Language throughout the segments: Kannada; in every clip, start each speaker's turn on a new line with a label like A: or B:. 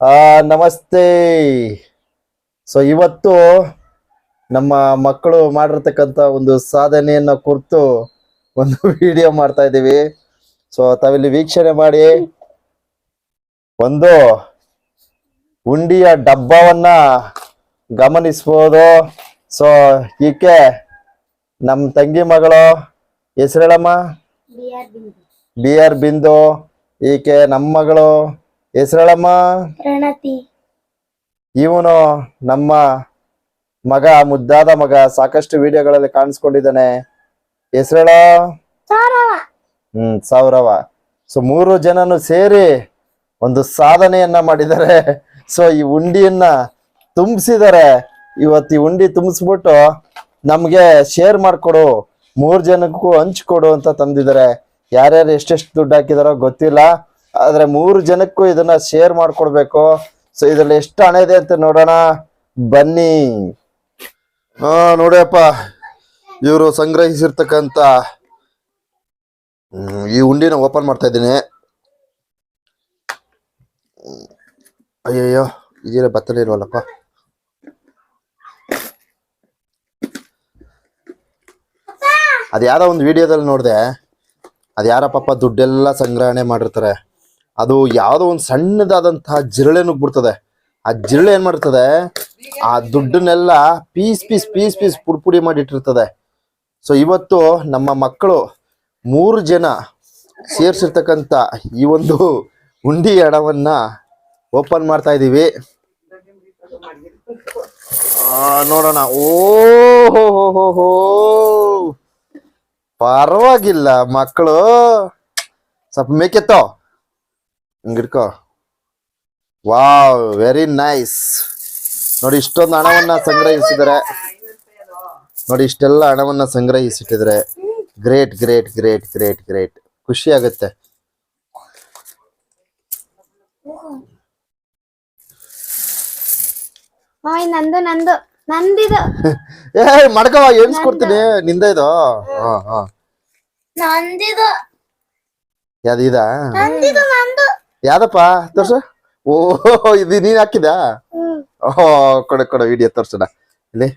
A: ಆ ನಮಸ್ತೆ. ಸೊ ಇವತ್ತು ನಮ್ಮ ಮಕ್ಕಳು ಮಾಡಿರ್ತಕ್ಕಂಥ ಒಂದು ಸಾಧನೆಯನ್ನ ಕುರಿತು ಒಂದು ವಿಡಿಯೋ ಮಾಡ್ತಾ ಇದ್ದೀವಿ. ಸೊ ತಾವಿಲ್ಲಿ ವೀಕ್ಷಣೆ ಮಾಡಿ. ಒಂದು ಉಂಡಿಯ ಡಬ್ಬವನ್ನ ಗಮನಿಸ್ಬೋದು. ಸೊ ಈಕೆ ನಮ್ಮ ತಂಗಿ ಮಗಳು. ಹೆಸರೇಳಮ್ಮ? ಬಿ ಆರ್ ಬಿಂದು. ಈಕೆ ನಮ್ಮ ಮಗಳು. ಹೆಸರೇಳಮ್ಮ.
B: ಪ್ರಣತಿ.
A: ಇವನು ನಮ್ಮ ಮಗ ಮುದ್ದಾದ ಮಗ ಸಾಕಷ್ಟು ವಿಡಿಯೋಗಳಲ್ಲಿ ಕಾಣಿಸ್ಕೊಂಡಿದ್ದಾನೆ. ಹೆಸರಳ?
B: ಸೌರವ.
A: ಹ್ಮ್ ಸೌರವ. ಸೊ ಮೂರು ಜನನು ಸೇರಿ ಒಂದು ಸಾಧನೆಯನ್ನ ಮಾಡಿದ್ದಾರೆ. ಸೊ ಈ ಉಂಡಿಯನ್ನ ತುಂಬಿಸಿದ್ದಾರೆ. ಇವತ್ತು ಈ ಉಂಡಿ ತುಂಬಿಸ್ಬಿಟ್ಟು ನಮ್ಗೆ ಶೇರ್ ಮಾಡ್ಕೊಡು. ಮೂರ್ ಜನಕ್ಕೂ ಹಂಚ್ಕೊಡು ಅಂತ ತಂದಿದ್ದಾರೆ. ಯಾರ್ಯಾರು ಎಷ್ಟೆಷ್ಟು ದುಡ್ಡು ಹಾಕಿದಾರೋ ಗೊತ್ತಿಲ್ಲ. ಆದ್ರೆ ಮೂರು ಜನಕ್ಕೂ ಇದನ್ನ ಶೇರ್ ಮಾಡ್ಕೊಡ್ಬೇಕು. ಸೊ ಇದ್ರಲ್ಲಿ ಎಷ್ಟು ಹಣ ಇದೆ ಅಂತ ನೋಡೋಣ. ಬನ್ನಿ. ಹಾ ನೋಡಪ್ಪ ಇವರು ಸಂಗ್ರಹಿಸಿರ್ತಕ್ಕಂತ ಈ ಉಂಡಿನ ಓಪನ್ ಮಾಡ್ತಾ ಇದ್ದೀನಿ. ಅಯ್ಯಯ್ಯೋ ಇದೇನ ಬತ್ತಲೇ ಇಲ್ವಲ್ಲಪ್ಪ. ಅದು ಒಂದು ವಿಡಿಯೋದಲ್ಲಿ ನೋಡಿದೆ. ಅದು ಯಾರ ಪಾಪ ದುಡ್ಡೆಲ್ಲ ಸಂಗ್ರಹಣೆ ಮಾಡಿರ್ತಾರೆ. ಅದು ಯಾವುದೋ ಒಂದು ಸಣ್ಣದಾದಂತಹ ಜಿರಳೆ ನುಗ್ಬಿಡ್ತದೆ ಆ ಜಿರಳೆ ಏನ್ ಮಾಡ್ತದೆ? ಆ ದುಡ್ಡನ್ನೆಲ್ಲ ಪೀಸ್ ಪೀಸ್ ಪೀಸ್ ಪೀಸ್ ಪುಡಿ ಪುಡಿ ಮಾಡಿಟ್ಟಿರ್ತದೆ ಸೊ ಇವತ್ತು ನಮ್ಮ ಮಕ್ಕಳು ಮೂರು ಜನ ಸೇರ್ಸಿರ್ತಕ್ಕಂಥ ಈ ಒಂದು ಉಂಡಿ ಹಣವನ್ನ ಓಪನ್ ಮಾಡ್ತಾ ಇದ್ದೀವಿ ನೋಡೋಣ. ಓ ಹೋ. ಪರವಾಗಿಲ್ಲ ಮಕ್ಕಳು. ಸ್ವಲ್ಪ ಮೇಕೆತ್ತೋ? ಹಿಂಗಿಡ್ಕೋ ವಾವ್ ವೆರಿ ನೈಸ್ ನೋಡಿ ಇಷ್ಟೊಂದು ಹಣವನ್ನ ಸಂಗ್ರಹಿಸಿದರೆ ನೋಡಿ ಇಷ್ಟೆಲ್ಲ ಹಣವನ್ನ ಸಂಗ್ರಹಿಸಿಟ್ಟಿದ್ರೆ great great great great great ಖುಷಿ ಆಗುತ್ತೆ.
B: ನಂದು ನಂದು ನಂದಿದು.
A: ಏ ಮಡ್ಕವ ಎಣ್ಸ್ಕೊಡ್ತೀನಿ. ನಿಂದ. ಇದು? ಹಾ ಹಾ.
B: ನಂದಿದು.
A: ಯಾವ್ದು ಇದಾ?
B: ನಂದಿದು ನಂದು.
A: ಯಾವ್ದಪ್ಪ? ತೋರ್ಸ. ಓ ಇದು ನೀನ್ ಹಾಕಿದ ಓಹೋ ಕೊಡ ಕೊಡ ವಿಡಿಯೋ ತೋರ್ಸೋಣ. ಇಲ್ಲಿ.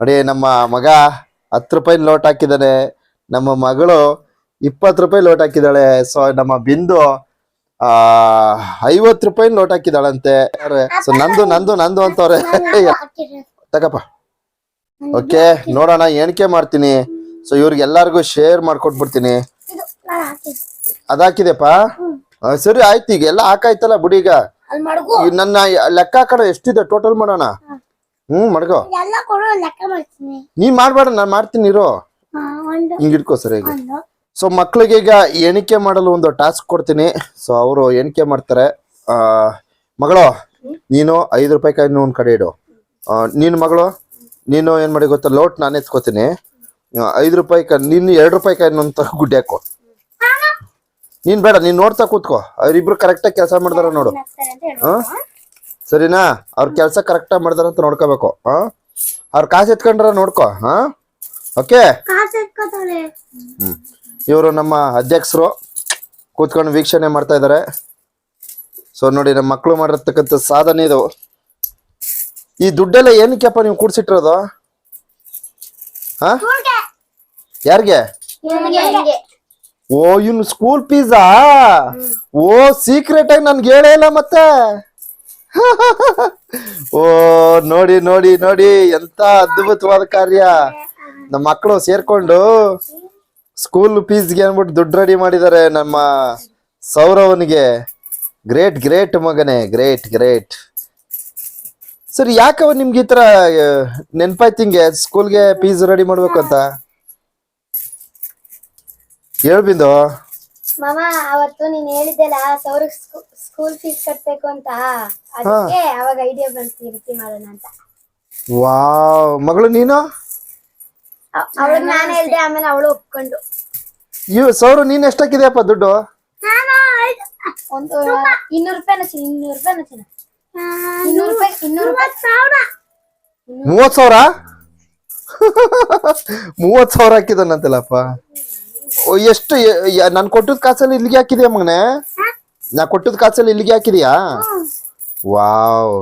A: ನೋಡಿ ನಮ್ಮ ಮಗ ಹತ್ತು ರೂಪಾಯಿ ಲೋಟ್ ಹಾಕಿದಾನೆ ನಮ್ಮ ಮಗಳು ಇಪ್ಪತ್ತು ರೂಪಾಯಿ ಲೋಟ್ ಹಾಕಿದಾಳೆ ಸೊ ನಮ್ಮ ಬಿಂದು ಆ ಐವತ್ತು ರೂಪಾಯಿ ಲೋಟ್ ಹಾಕಿದಾಳಂತೆ ಸೊ ನಂದು ನಂದು ನಂದು ಅಂತವ್ರೆ. ತಗಪ್ಪ. ಓಕೆ ನೋಡೋಣ ಎಣಿಕೆ ಮಾಡ್ತೀನಿ. So ಇವ್ರಿಗೆಲ್ಲಾರ್ಗು share ಮಾಡ್ಕೊಟ್ಬಿಡ್ತೀನಿ. ಅದಾಕಿದೆಪ್ಪ ಸರಿ ಆಯ್ತು ಈಗ ಎಲ್ಲ ಹಾಕಾಯ್ತಲ್ಲ ಬಿಡಿ ಈಗ. ಈಗ ನನ್ನ ಲೆಕ್ಕ ಹಾಕೋಣ ಎಷ್ಟಿದೆ ಟೋಟಲ್ ಮಾಡೋಣ? ಹ್ಮ್
B: ಕೊಡು ಮಾಡ್ತೀನಿ.
A: ನೀ ಮಾಡ್ಬೇಡ ನಾನ್ ಮಾಡ್ತೀನಿ ಇರೋ. ಹಿಂಗ ಇಟ್ಕೋ ಸರಿ ಈಗ. ಸೊ ಮಕ್ಳಿಗೆ ಈಗ ಎಣಿಕೆ ಮಾಡಲು ಒಂದು ಟಾಸ್ಕ್ ಕೊಡ್ತೀನಿ. ಸೊ ಅವರು ಎಣಿಕೆ ಮಾಡ್ತಾರೆ. ಆ ಮಗಳು ನೀನು ಐದು ರೂಪಾಯಿ ಕಾಯಿನ ಒಂದ್ ಕಡೆ ಇಡು. ನೀನು ಮಗಳು ನೀನು ಏನ್ ಮಾಡಿ ಗೊತ್ತಾ? ಲೋಟ್ ನಾನು ಎತ್ಕೋತೀನಿ. ಐದು ರೂಪಾಯಿ ಕಾಯಿ ನೀನು ಎರಡು ರೂಪಾಯಿ ಕಾಯಿನ ಅಂತ ಗುಡ್ಡೆ ಹಾಕೋ. ನೀನ್ ಬೇಡ ನೀನ್ ನೋಡ್ತಾ ಕೂತ್ಕೋ. ಅವ್ರಿಬ್ರು ಕರೆಕ್ಟಾಗಿ ಕೆಲಸ ಮಾಡ್ದಾರ ನೋಡು. ಹಾ? ಸರಿನಾ? ಅವ್ರ ಕೆಲಸ ಕರೆಕ್ಟಾಗಿ ಮಾಡ್ದಾರ ಅಂತ ನೋಡ್ಕೋಬೇಕು. ಹಾ? ಅವ್ರ ಕಾಸು ಎತ್ಕೊಂಡ್ರ ನೋಡ್ಕೋ ಹಾ? ಓಕೆ? ಹ್ಮ್. ಇವರು ನಮ್ಮ ಅಧ್ಯಕ್ಷರು. ಕೂತ್ಕೊಂಡು ವೀಕ್ಷಣೆ ಮಾಡ್ತಾ ಇದ್ದಾರೆ ಸೊ ನೋಡಿ ನಮ್ಮ ಮಕ್ಕಳು ಮಾಡಿರ್ತಕ್ಕಂಥ ಸಾಧನೆ ಇದು. ಈ ದುಡ್ಡೆಲ್ಲ ಏನಕ್ಕೆಪ್ಪ ನೀವು ಕೂಡ್ಸಿಟ್ಟಿರೋದು? ಹಾ? ಯಾರಿಗೆ? ಓ ಇನ್ ಸ್ಕೂಲ್ ಫೀಸಾ ಓ ಸೀಕ್ರೆಟ್ ಆಗಿ ನನ್ಗೆ ಹೇಳೇ ಇಲ್ಲ ಮತ್ತೆ. ಓ, ನೋಡಿ ನೋಡಿ ನೋಡಿ, ಎಂತ ಅದ್ಭುತವಾದ ಕಾರ್ಯ. ನಮ್ಮ ಮಕ್ಕಳು ಸೇರ್ಕೊಂಡು ಸ್ಕೂಲ್ ಫೀಸ್ಗೆ ಅನ್ಬಿಟ್ಟು ದುಡ್ಡು ರೆಡಿ ಮಾಡಿದ್ದಾರೆ ನಮ್ಮ ಸೌರವನಿಗೆ. ಗ್ರೇಟ್ ಗ್ರೇಟ್ ಮಗನೇ ಗ್ರೇಟ್ ಗ್ರೇಟ್ ಸರಿ, ಯಾಕವ ನಿಮ್ಗೆ ಈ ತರ ನೆನ್ಪಾಯ್ತಿಂಗೆ ಸ್ಕೂಲ್ಗೆ ಫೀಸ್ ರೆಡಿ ಮಾಡ್ಬೇಕು ಅಂತ? ಹೇಳ್ಬಿಂದು
B: ಮಾಮ ಅವತ್ತು ನೀನ್ ಹೇಳಿದ್ದೆಲ್ಲ ಸೌರ ಸ್ಕೂಲ್ ಫೀಸ್ ಕಟ್ಟಬೇಕು ಅಂತ. ಅದಕ್ಕೆ ಅವಾಗ ಐಡಿಯಾ ಬಂತು ಈ ರೀತಿ ಮಾಡೋಣ ಅಂತ.
A: ವಾವ್ ಮಗಳು ನೀನು?
B: ಅವಳು ನಾನು ಹೇಳ್ದೆ ಆಮೇಲೆ ಅವಳು ಒಪ್ಕೊಂಡು.
A: ಇವ್ ಸೌರ ನೀನ್ ಎಷ್ಟಾಕಿದೆಯಪ್ಪ ದುಡ್ಡು?
B: ಒಂದು ಇನ್ನೂರು ರೂಪಾಯಿ ಚಿನ್ನ ಇನ್ನೂರು ಚಿನ್ನ ಇನ್ನೂರು ರೂಪಾಯಿ ಇನ್ನೂರು ರೂಪಾಯಿ. ಸಾವಿರ.
A: ಮೂವತ್ ಸಾವಿರ? ಮೂವತ್ ಸಾವಿರ ಹಾಕಿದಾನಂತಲ್ಲಪ್ಪ ಎಷ್ಟು ನಾನು ಕೊಟ್ಟದ ಕಾಸಲ್ಲಿ ಇಲ್ಲಿಗೆ ಹಾಕಿದ್ಯಾ ಮಗನೆ? ನಾ ಕೊಟ್ಟದ ಕಾಸಲ್ಲಿ ಇಲ್ಲಿಗೆ ಹಾಕಿದ್ಯಾ? ವಾವ್.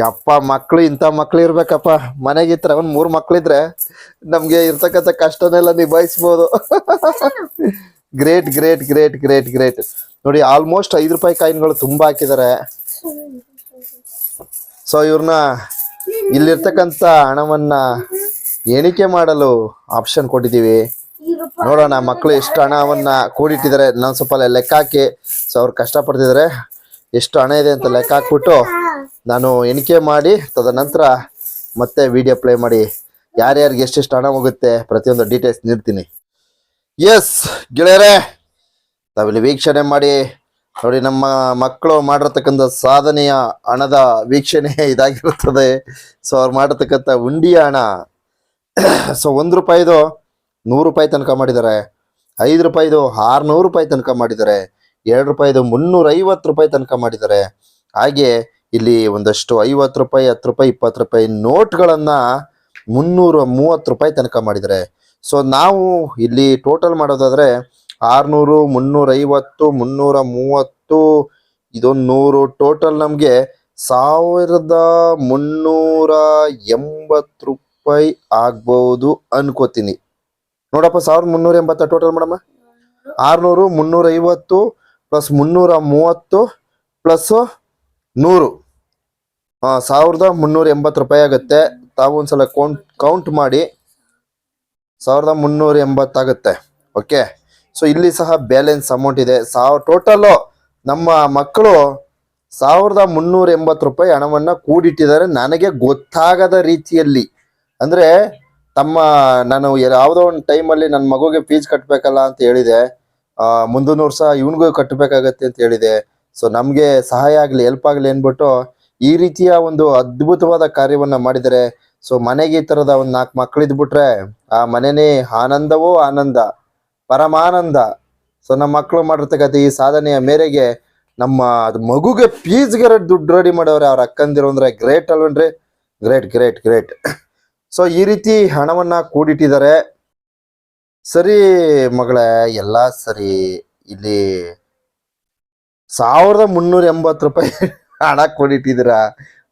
A: ಯಪ್ಪ, ಮಕ್ಳು, ಇಂಥ ಮಕ್ಳು ಇರ್ಬೇಕಪ್ಪ. ಮನೆಗೆ ಇತ್ರ ಒಂದ್ ಮೂರ್ ಮಕ್ಳಿದ್ರೆ ನಮ್ಗೆ ಇರ್ತಕ್ಕಂಥ ಕಷ್ಟನೆಲ್ಲ ನಿಭಾಯಿಸ್ಬೋದು. Great great great great great. ನೋಡಿ, ಆಲ್ಮೋಸ್ಟ್ ಐದು ರೂಪಾಯಿ ಕಾಯಿನ್ಗಳು ತುಂಬಾ ಹಾಕಿದ್ದಾರೆ ಸೊ ಇವ್ರನ್ನ ಇಲ್ಲಿರ್ತಕ್ಕಂಥ ಹಣವನ್ನ ಎಣಿಕೆ ಮಾಡಲು ಆಪ್ಷನ್ ಕೊಟ್ಟಿದ್ದೀವಿ. ನೋಡೋಣ ಮಕ್ಕಳು ಎಷ್ಟು ಹಣವನ್ನ ಕೂಡಿಟ್ಟಿದ್ದಾರೆ. ನಾನು ಸ್ವಲ್ಪ ಲೆಕ್ಕ ಹಾಕಿ. ಸೊ ಅವ್ರು ಕಷ್ಟಪಡ್ತಿದ್ದಾರೆ. ಎಷ್ಟು ಹಣ ಇದೆ ಅಂತ ಲೆಕ್ಕ ಹಾಕ್ಬಿಟ್ಟು ನಾನು ಎಣಿಕೆ ಮಾಡಿ, ತದನಂತರ ಮತ್ತೆ ವಿಡಿಯೋ ಪ್ಲೇ ಮಾಡಿ. ಯಾರ್ಯಾರಿಗೆ ಎಷ್ಟೆಷ್ಟು ಹಣ ಹೋಗುತ್ತೆ, ಪ್ರತಿಯೊಂದು ಡೀಟೇಲ್ಸ್ ನೀಡ್ತೀನಿ. ಎಸ್ ಗೆಳೆಯರೇ ತಾವಿಲ್ಲಿ ವೀಕ್ಷಣೆ ಮಾಡಿ. ನೋಡಿ, ನಮ್ಮ ಮಕ್ಕಳು ಮಾಡಿರ್ತಕ್ಕಂಥ ಸಾಧನೆಯ ಹಣದ ವೀಕ್ಷಣೆ ಇದಾಗಿರುತ್ತದೆ. ಸೊ ಅವ್ರು ಮಾಡಿರ್ತಕ್ಕಂಥ ಉಂಡಿಯ ಹಣ. ಸೊ ಒಂದು ರೂಪಾಯಿದು ನೂರು ರೂಪಾಯಿ ತನಕ ಮಾಡಿದ್ದಾರೆ. ಐದು ರೂಪಾಯಿದು ಆರುನೂರು ರೂಪಾಯಿ ತನಕ ಮಾಡಿದ್ದಾರೆ. ಎರಡು ರೂಪಾಯಿದು ಮುನ್ನೂರೈವತ್ತು ರೂಪಾಯಿ ತನಕ ಮಾಡಿದ್ದಾರೆ. ಹಾಗೆ ಇಲ್ಲಿ ಒಂದಷ್ಟು ಐವತ್ತು ರೂಪಾಯಿ, ಹತ್ತು ರೂಪಾಯಿ, ಇಪ್ಪತ್ತು ರೂಪಾಯಿ ನೋಟ್ಗಳನ್ನು ಮುನ್ನೂರ, ಮೂವತ್ತು ರೂಪಾಯಿ ತನಕ ಮಾಡಿದ್ದಾರೆ. ಸೊ ನಾವು ಇಲ್ಲಿ ಟೋಟಲ್ ಮಾಡೋದಾದರೆ ಆರುನೂರು, ಮುನ್ನೂರೈವತ್ತು, ಮುನ್ನೂರ ಮೂವತ್ತು, ಇದೊಂದು ನೂರು ಟೋಟಲ್ ನಮಗೆ ಸಾವಿರದ ಮುನ್ನೂರ ಎಂಬತ್ತು ರೂಪಾಯಿ ಆಗ್ಬೋದು ಅನ್ಕೋತೀನಿ. ನೋಡಪ್ಪ, ಸಾವಿರದ ಮುನ್ನೂರ ಎಂಬತ್ತ ಟೋಟಲ್ ಮೇಡಮ್. ಆರ್ನೂರು, ಮುನ್ನೂರ ಐವತ್ತು ಪ್ಲಸ್ ಮುನ್ನೂರ ಮೂವತ್ತು ಪ್ಲಸ್ ನೂರು. ಸಾವಿರದ ಮುನ್ನೂರ ಎಂಬತ್ತು ರೂಪಾಯಿ ಆಗುತ್ತೆ. ತಾವು ಒಂದ್ಸಲ ಕೌಂಟ್ ಕೌಂಟ್ ಮಾಡಿ. ಸಾವಿರದ ಮುನ್ನೂರ ಎಂಬತ್ತಾಗುತ್ತೆ ಓಕೆ ಸೊ ಇಲ್ಲಿ ಸಹ ಬ್ಯಾಲೆನ್ಸ್ ಅಮೌಂಟ್ ಇದೆ. ಸಾವ್ ಟೋಟಲು ನಮ್ಮ ಮಕ್ಕಳು ಸಾವಿರದ ಮುನ್ನೂರ ಎಂಬತ್ತು ರೂಪಾಯಿ ಹಣವನ್ನು ಕೂಡಿಟ್ಟಿದ್ದಾರೆ. ನನಗೆ ಗೊತ್ತಾಗದ ರೀತಿಯಲ್ಲಿ. ಅಂದ್ರೆ ತಮ್ಮ, ನಾನು ಯಾವುದೋ ಒಂದು ಟೈಮಲ್ಲಿ ನನ್ನ ಮಗುಗೆ ಫೀಸ್ ಕಟ್ಟಬೇಕಲ್ಲ ಅಂತ ಹೇಳಿದೆ. ಮುಂದಿನ ವರ್ಷ ಇವನಿಗೂ ಕಟ್ಟಬೇಕಾಗತ್ತೆ ಅಂತ ಹೇಳಿದೆ. ಸೊ ನಮಗೆ ಸಹಾಯ ಆಗಲಿ ಹೆಲ್ಪ್ ಆಗಲಿ ಅಂದ್ಬಿಟ್ಟು ಈ ರೀತಿಯ ಒಂದು ಅದ್ಭುತವಾದ ಕಾರ್ಯವನ್ನ ಮಾಡಿದರೆ ಸೊ ಮನೆಗೆ ಈ ಥರದ ಒಂದು ನಾಲ್ಕು ಮಕ್ಕಳಿದ್ಬಿಟ್ರೆ ಆ ಮನೆನೇ ಆನಂದವೋ ಆನಂದ, ಪರಮಾನಂದ. ಸೊ ನಮ್ಮ ಮಕ್ಕಳು ಮಾಡಿರ್ತಕ್ಕಂಥ ಈ ಸಾಧನೆಯ ಮೇರೆಗೆ ನಮ್ಮ ಮಗುಗೆ ಫೀಸ್ಗೆ ದುಡ್ಡು ರೆಡಿ ಮಾಡೋರೆ ಅವ್ರ ಅಕ್ಕಂದಿರು ಅಂದರೆ ಗ್ರೇಟ್ ಅಲ್ವನ್ರಿ? ಗ್ರೇಟ್ ಗ್ರೇಟ್ ಗ್ರೇಟ್ ಸೊ ಈ ರೀತಿ ಹಣವನ್ನ ಕೂಡಿಟ್ಟಿದ್ದಾರೆ. ಸರಿ ಮಗಳೇ ಎಲ್ಲ ಸರಿ. ಇಲ್ಲಿ ಸಾವಿರದ ಮುನ್ನೂರ ಎಂಬತ್ತು ರೂಪಾಯಿ ಹಣ ಕೂಡಿಟ್ಟಿದೀರ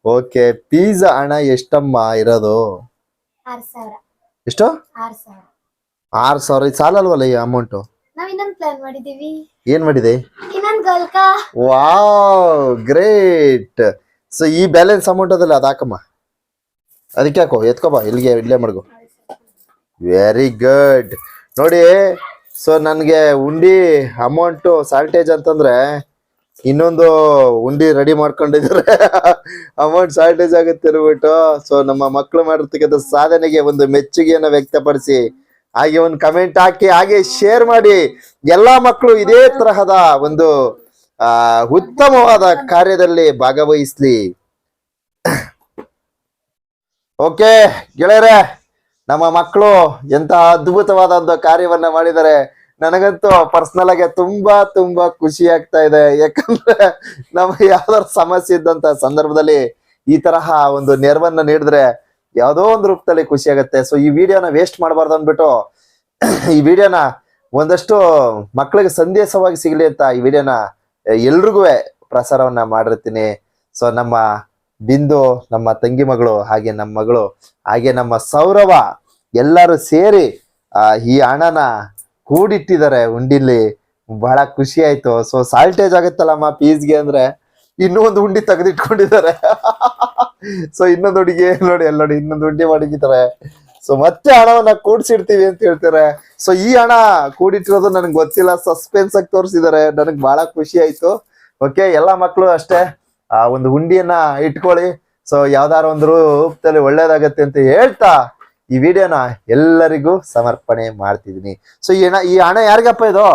A: ಓಕೆ ಪಿಜ್ಜಾ ಹಣ ಎಷ್ಟಮ್ಮ ಇರೋದು? ಎಷ್ಟು?
B: ಆರ್ ಸಾವಿರ.
A: ಇದು ಸಾಲಲ್ವಲ್ಲ ಈ ಅಮೌಂಟ್ ಏನ್ ಮಾಡಿದೆ? ವಾವ್ ಗ್ರೇಟ್ ಸೊ ಈ ಬ್ಯಾಲೆನ್ಸ್ ಅಮೌಂಟ್ ಅದಲ್ಲ ಅದು ಹಾಕಮ್ಮ ಅದಕ್ಕೆ ಹಾಕೋ, ಎತ್ಕೋಬಾ, ಇಲ್ಲಿಗೆ, ಇಲ್ಲೇ ಮಾಡ್ಕೋ. ವೆರಿ ಗುಡ್ ನೋಡಿ ಸೊ ನನಗೆ ಉಂಡಿ ಅಮೌಂಟು ಸಾಲ್ಟೇಜ್ ಅಂತಂದ್ರೆ ಇನ್ನೊಂದು ಉಂಡಿ ರೆಡಿ ಮಾಡ್ಕೊಂಡಿದ್ದಾರೆ. ಅಮೌಂಟ್ ಸಾಲ್ಟೇಜ್ ಆಗುತ್ತೆ ಇರ್ಬಿಟ್ಟು ಸೊ ನಮ್ಮ ಮಕ್ಕಳು ಮಾಡಿರ್ತಕ್ಕಂಥ ಸಾಧನೆಗೆ ಒಂದು ಮೆಚ್ಚುಗೆಯನ್ನು ವ್ಯಕ್ತಪಡಿಸಿ, ಹಾಗೆ ಒಂದು ಕಮೆಂಟ್ ಹಾಕಿ, ಹಾಗೆ ಶೇರ್ ಮಾಡಿ. ಎಲ್ಲಾ ಮಕ್ಕಳು ಇದೇ ತರಹದ ಒಂದು ಉತ್ತಮವಾದ ಕಾರ್ಯದಲ್ಲಿ ಭಾಗವಹಿಸ್ಲಿ. ಓಕೆ, ಗೆಳೆಯರೆ, ನಮ್ಮ ಮಕ್ಕಳು ಎಂತ ಅದ್ಭುತವಾದ ಒಂದು ಕಾರ್ಯವನ್ನ ಮಾಡಿದ್ದಾರೆ. ನನಗಂತೂ ಪರ್ಸನಲ್ ಆಗಿ ತುಂಬಾ ತುಂಬಾ ಖುಷಿ ಆಗ್ತಾ ಇದೆ. ಯಾಕಂದ್ರೆ ನಮಗೆ ಯಾವ್ದಾದ್ರು ಸಮಸ್ಯೆ ಇದ್ದಂತ ಸಂದರ್ಭದಲ್ಲಿ ಈ ತರಹ ಒಂದು ನೆರವನ್ನ ನೀಡಿದ್ರೆ ಯಾವುದೋ ಒಂದು ರೂಪದಲ್ಲಿ ಖುಷಿ ಆಗುತ್ತೆ. ಸೊ ಈ ವಿಡಿಯೋನ ವೇಸ್ಟ್ ಮಾಡಬಾರ್ದು ಅಂದ್ಬಿಟ್ಟು ಈ ವಿಡಿಯೋನ ಒಂದಷ್ಟು ಮಕ್ಕಳಿಗೆ ಸಂದೇಶವಾಗಿ ಸಿಗಲಿ ಅಂತ ಈ ವಿಡಿಯೋನ ಎಲ್ರಿಗೂ ಪ್ರಸಾರವನ್ನ ಮಾಡಿರ್ತೀನಿ. ಸೊ ನಮ್ಮ ಬಿಂದು, ನಮ್ಮ ತಂಗಿ ಮಗಳು, ಹಾಗೆ ನಮ್ಮ ಮಗಳು, ಹಾಗೆ ನಮ್ಮ ಸೌರವ ಎಲ್ಲರೂ ಸೇರಿ ಈ ಹಣನ ಕೂಡಿಟ್ಟಿದ್ದಾರೆ ಉಂಡಿಲಿ ಬಹಳ ಖುಷಿ ಆಯ್ತು. ಸೊ ಸಾಲ್ಟೇಜ್ ಆಗುತ್ತಲ್ಲಮ್ಮ ಪೀಸ್ಗೆ ಅಂದ್ರೆ? ಇನ್ನೂ ಒಂದು ಉಂಡಿ ತೆಗೆದಿಟ್ಕೊಂಡಿದ್ದಾರೆ. ಸೊ ಇನ್ನೊಂದು ಹುಡುಗಿ ನೋಡಿ ಎಲ್ಲ ನೋಡಿ, ಇನ್ನೊಂದು ಉಂಡಿ ಮಾಡಿದ್ದಾರೆ ಸೊ ಮತ್ತೆ ಹಣವನ್ನ ಕೂಡ್ಸಿಡ್ತೀವಿ ಅಂತ ಹೇಳ್ತಾರೆ. ಸೊ ಈ ಹಣ ಕೂಡಿಟ್ಟಿರೋದು ನನಗೆ ಗೊತ್ತಿಲ್ಲ. ಸಸ್ಪೆನ್ಸ್ ಆಗಿ ತೋರಿಸಿದ್ದಾರೆ. ನನಗೆ ಬಹಳ ಖುಷಿ ಆಯ್ತು. ಓಕೆ ಎಲ್ಲ ಮಕ್ಕಳು ಅಷ್ಟೇ. ಆ ಒಂದು ಹುಂಡಿಯನ್ನ ಇಟ್ಕೊಳ್ಳಿ. ಸೊ ಯಾವ್ದಾರ ಒಂದು ರೂಪದಲ್ಲಿ ಒಳ್ಳೇದಾಗತ್ತೆ ಅಂತ ಹೇಳ್ತಾ ಈ ವಿಡಿಯೋನ ಎಲ್ಲರಿಗೂ ಸಮರ್ಪಣೆ ಮಾಡ್ತಿದೀನಿ ಸೊ ಈ ಹಣ ಈ ಹಣ ಯಾರಿಗಪ್ಪ ಇದು?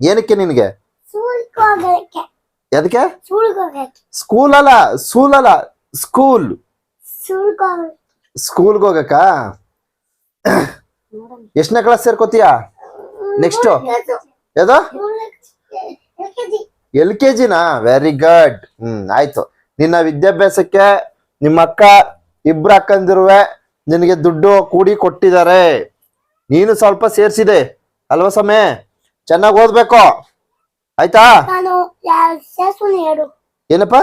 A: ಏನಕ್ಕೆ ನಿನ್ಗೆ? ಎದಕ್ಕೆ ಸ್ಕೂಲ್ ಅಲ್ಲ ಸ್ಕೂಲ್ ಅಲ್ಲ ಸ್ಕೂಲ್. ಸ್ಕೂಲ್ಗೆ ಹೋಗಕ್ಕ? ಎಷ್ಟನೇ ಕ್ಲಾಸ್ ಸೇರ್ಕೋತೀಯ? ನೆಕ್ಸ್ಟ್ ಯಾವ್ದು? ಎಲ್ ಕೆ ಜಿನಾ? ವೆರಿ ಗುಡ್ ಹ್ಮ್ ಆಯ್ತು. ನಿನ್ನ ವಿದ್ಯಾಭ್ಯಾಸಕ್ಕೆ ನಿಮ್ಮ ಅಕ್ಕ ಇಬ್ರು ಅಕ್ಕಂದಿರುವೆ ನಿನಗೆ ದುಡ್ಡು ಕೂಡಿ ಕೊಟ್ಟಿದ್ದಾರೆ. ನೀನು ಸ್ವಲ್ಪ ಸೇರ್ಸಿದೆ. ಅಲ್ವಾ ಸಮಯ ಚೆನ್ನಾಗಿ ಓದ್ಬೇಕು. ಆಯ್ತಾ?
B: ನಾನು ಸೇರ್ಸುನಿ ಹೇಳು
A: ಏನಪ್ಪ?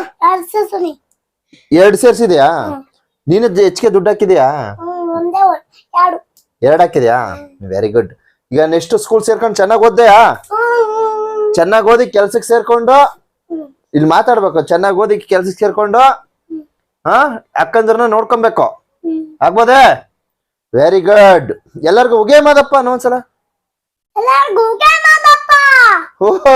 A: ಎರಡು ಸೇರ್ಸಿದ್ಯಾ? ನೀನು ಹೆಚ್ಚಿಗೆ ದುಡ್ಡು ಹಾಕಿದ್ಯಾ?
C: ಹ್ಮ್ ಒಂದೇ ಒಂದ್ ಎರಡು.
A: ಎರಡು ಹಾಕಿದ್ಯಾ? ವೆರಿ ಗುಡ್ ಈಗ ನೆಕ್ಸ್ಟ್ ಸ್ಕೂಲ್ ಸೇರ್ಕೊಂಡು ಚೆನ್ನಾಗಿ ಓದ್ದೆಯಾ ಚೆನ್ನಾಗಿ ಓದಿ ಕೆಲ್ಸಕ್ಕೆ ಸೇರ್ಕೊಂಡು ಇಲ್ಲಿ ಮಾತಾಡ್ಬೇಕು ಚೆನ್ನಾಗಿ ಓದಿ ಕೆಲ್ಸಕ್ಕೆ ಸೇರ್ಕೊಂಡು ಹಾ ಅಕ್ಕಂದ್ರನ್ನ ನೋಡ್ಕೊಬೇಕು. ಆಗ್ಬೋದೇ? ವೆರಿ ಗುಡ್ ಎಲ್ಲರಿಗೂ ಉಗೇ ಮಾದಪ್ಪ
C: ಅನ್ನೊಂದ್ಸಲ
A: ಓಹೋ.